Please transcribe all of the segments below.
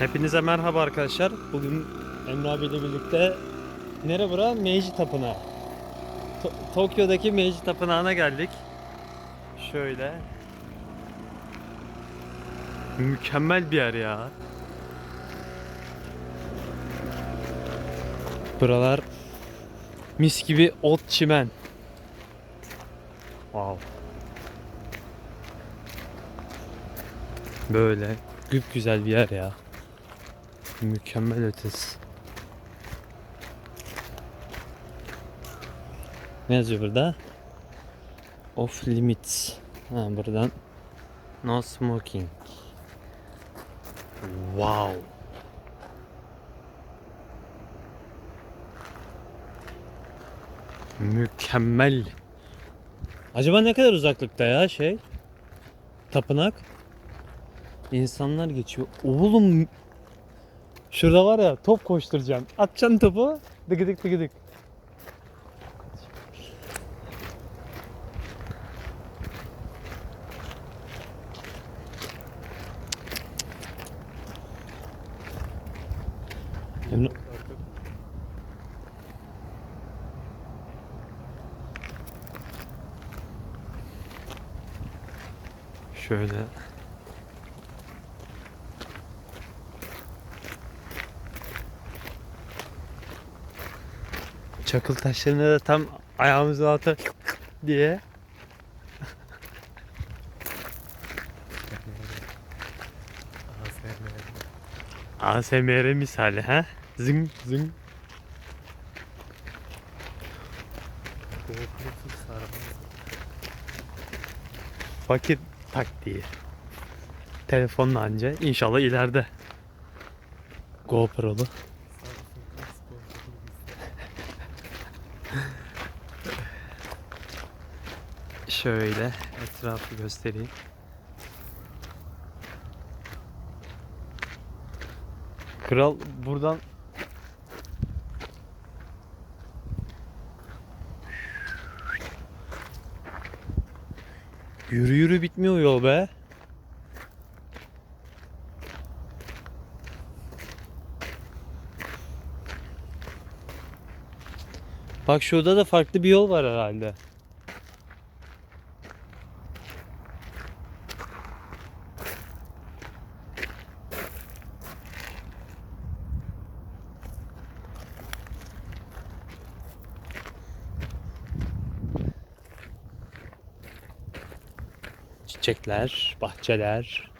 Hepinize merhaba arkadaşlar. Bugün Emre abiyle birlikte nere bura? Meiji Tapınağı. To- Tokyo'daki Meiji Tapınağı'na geldik. Şöyle. Mükemmel bir yer ya. Buralar mis gibi ot çimen. Wow. Böyle güp güzel bir yer ya. Mükemmel ötesi. Ne yazıyor burada? Off limits. Ha buradan no smoking. Wow. Mükemmel. Acaba ne kadar uzaklıkta ya şey? Tapınak? İnsanlar geçiyor. Oğlum Şurada var ya top koşturacağım. Atacaksın topu. Dıgıdık dıgıdık. Emre... Şöyle Çakıl taşlarına da tam ayağımızın altı diye. ASMR misali ha? Zing zing. Fakir taktiği. Telefonla anca inşallah ileride. GoPro'lu. Şöyle etrafı göstereyim. Kral buradan Yürü yürü bitmiyor yol be. Bak şurada da farklı bir yol var herhalde. Çiçekler, bahçeler.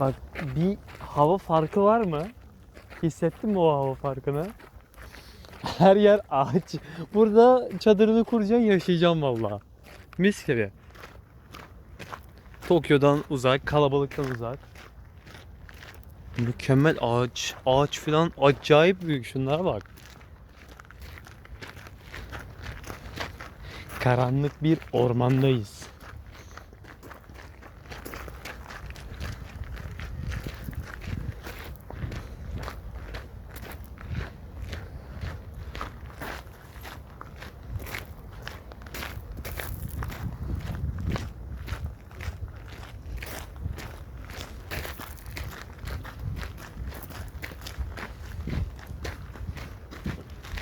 Bak bir hava farkı var mı? Hissettin mi o hava farkını? Her yer ağaç. Burada çadırını kuracaksın, yaşayacaksın valla. Mis gibi. Tokyo'dan uzak, kalabalıktan uzak. Mükemmel ağaç. Ağaç falan acayip büyük. Şunlara bak. Karanlık bir ormandayız.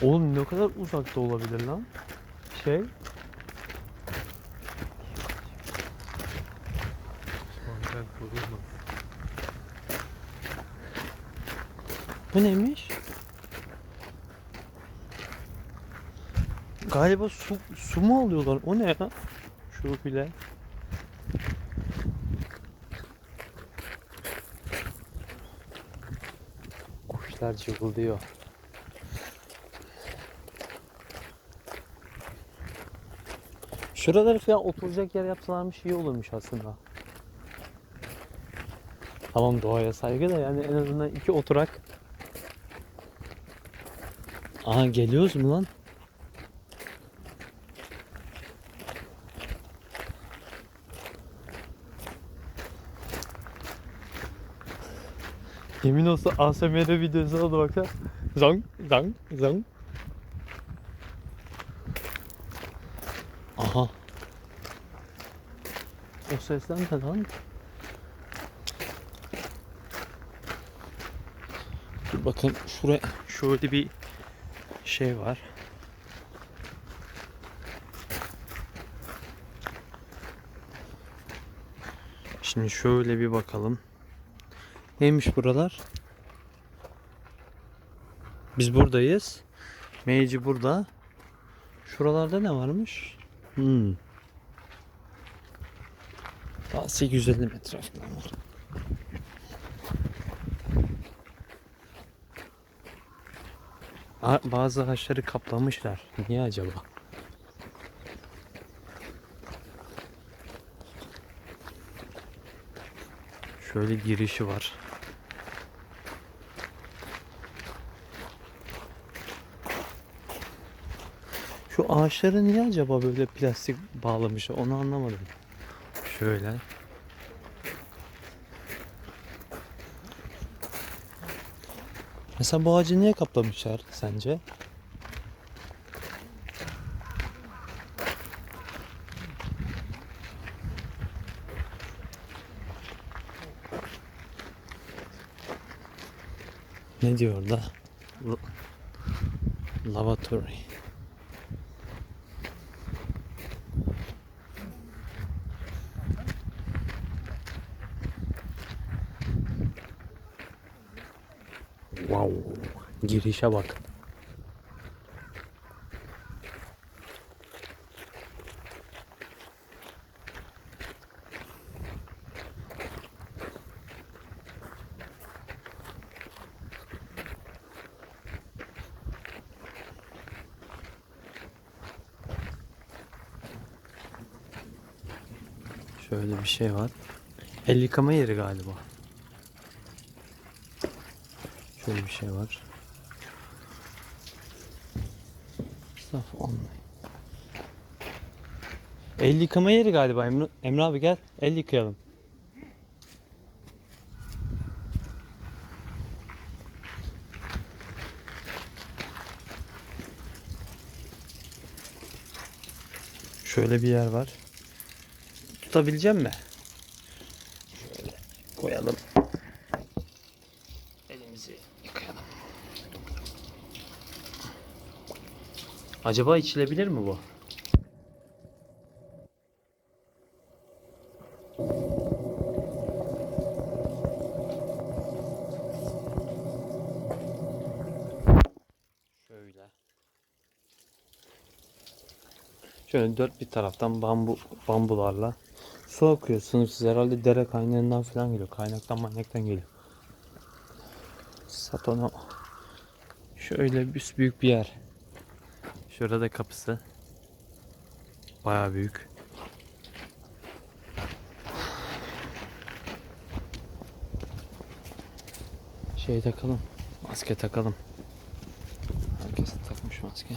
Oğlum ne kadar uzakta olabilir lan? Şey. Bu neymiş? Galiba su, su mu alıyorlar? O ne ya? Şu bile. Kuşlar cıvıldıyor. Şuraları falan oturacak yer yapsalarmış iyi olurmuş aslında. Tamam doğaya saygı da yani en azından iki oturak. Aha geliyoruz mu lan? Yemin olsa ASMR videosu oldu baksana. Zang zang zang. Aha. Of. Çok seslenme lan. Bakın şuraya şöyle bir şey var. Şimdi şöyle bir bakalım. Neymiş buralar? Biz buradayız. Meyci burada. Şuralarda ne varmış? Hmm. Daha 850 metre falan var. Bazı ağaçları kaplamışlar. Niye acaba? Şöyle girişi var. Şu ağaçları niye acaba böyle plastik bağlamış? Onu anlamadım. Şöyle. Mesela bu ağacı niye kaplamışlar sence? Ne diyor? L- Lavatory. Wow. Girişe bak. Şöyle bir şey var. El yıkama yeri galiba. Şöyle bir şey var. Saf online. El yıkama yeri galiba Emre, Emre abi gel el yıkayalım. Şöyle bir yer var. Tutabileceğim mi? Şöyle koyalım. Elimizi yıkayalım. Acaba içilebilir mi bu? Şöyle. Şöyle dört bir taraftan bambu bambularla su akıyor. Sınırsız herhalde dere kaynağından falan geliyor. Kaynaktan manyaktan geliyor. Satono. Şöyle büyük bir yer. Şurada kapısı. Bayağı büyük. Şey takalım. Maske takalım. Herkes takmış maske.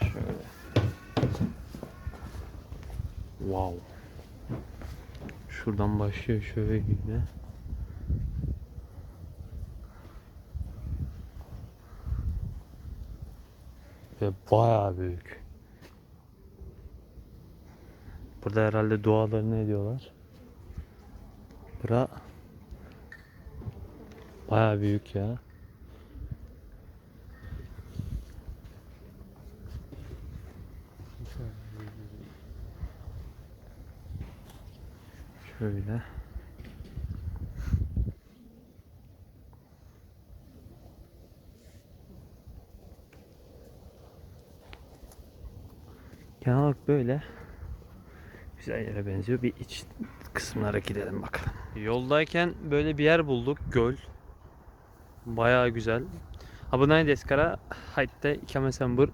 Şöyle. Wow. Şuradan başlıyor şöyle. Ve bayağı büyük. Burada herhalde dualarını ediyorlar. Bura bayağı büyük ya. Şöyle. Genel olarak böyle güzel yere benziyor. Bir iç kısımlara gidelim bakalım. Yoldayken böyle bir yer bulduk. Göl. Bayağı güzel. Abonay deskara haytte ikamesen bur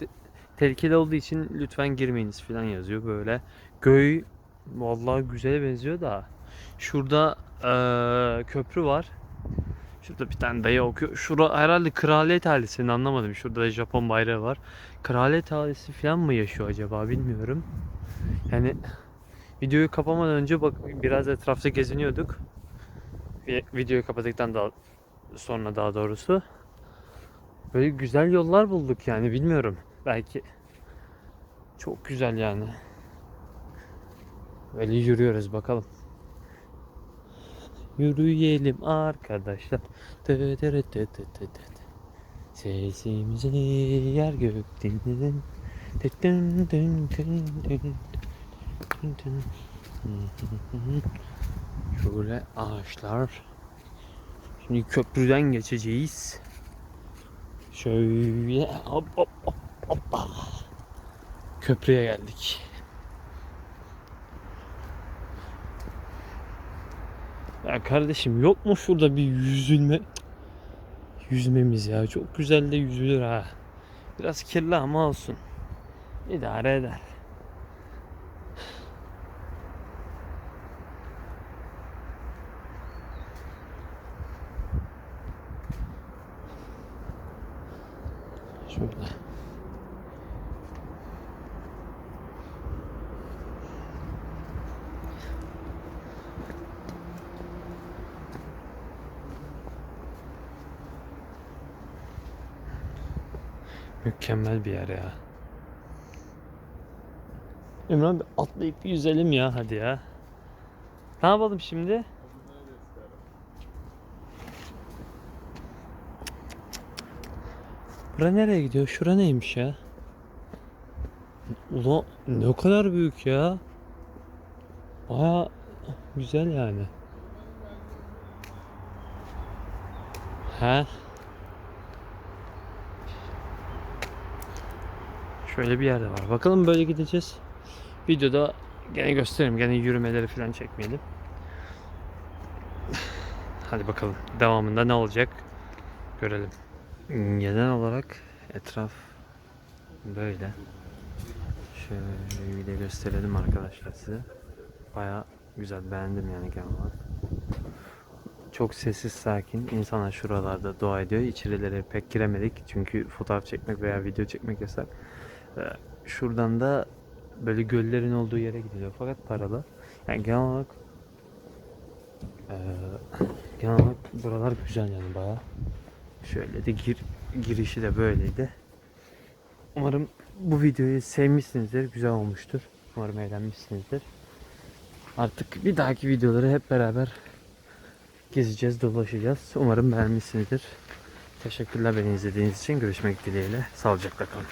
De- tehlikeli olduğu için lütfen girmeyiniz falan yazıyor böyle. Göl vallahi güzele benziyor da şurada eee, köprü var. Şurada bir tane dayı okuyor. Şura herhalde kraliyet ailesini anlamadım. Şurada da Japon bayrağı var. Kraliyet ailesi falan mı yaşıyor acaba bilmiyorum. Yani videoyu kapamadan önce bak biraz etrafta geziniyorduk. Vi- Videoyu kapattıktan daha sonra daha doğrusu. Böyle güzel yollar bulduk yani bilmiyorum. Belki çok güzel yani. Böyle yürüyoruz bakalım. Yürüyelim arkadaşlar. Sesimizi yer gök tın. Şöyle ağaçlar. Şimdi köprüden geçeceğiz. Şöyle hop hop hop hoppa. Köprüye geldik. Ya kardeşim yok mu şurada bir yüzülme? Yüzmemiz ya çok güzel de yüzülür ha. Biraz kirli ama olsun. İdare eder. Şöyle. Mükemmel bir yer ya. Emrah bir atlayıp bir yüzelim ya hadi ya. Ne yapalım şimdi? Bura nereye gidiyor? Şura neymiş ya? Ulan ne kadar büyük ya. Baya güzel yani. He? Şöyle bir yerde var. Bakalım böyle gideceğiz. Videoda gene gösteririm. Gene yürümeleri falan çekmeyelim. Hadi bakalım. Devamında ne olacak? Görelim. Genel olarak etraf böyle. Şöyle bir de gösterelim arkadaşlar size. Baya güzel beğendim yani genel olarak. Çok sessiz sakin. İnsanlar şuralarda dua ediyor. İçerilere pek giremedik. Çünkü fotoğraf çekmek veya video çekmek yasak. Ee, Şuradan da böyle göllerin olduğu yere gidiliyor. Fakat paralı. Yani genel olarak eee, genel olarak buralar güzel yani baya. Şöyle de gir, girişi de böyleydi. Umarım bu videoyu sevmişsinizdir. Güzel olmuştur. Umarım eğlenmişsinizdir. Artık bir dahaki videoları hep beraber gezeceğiz, dolaşacağız. Umarım beğenmişsinizdir. Teşekkürler beni izlediğiniz için. Görüşmek dileğiyle. Sağlıcakla kalın.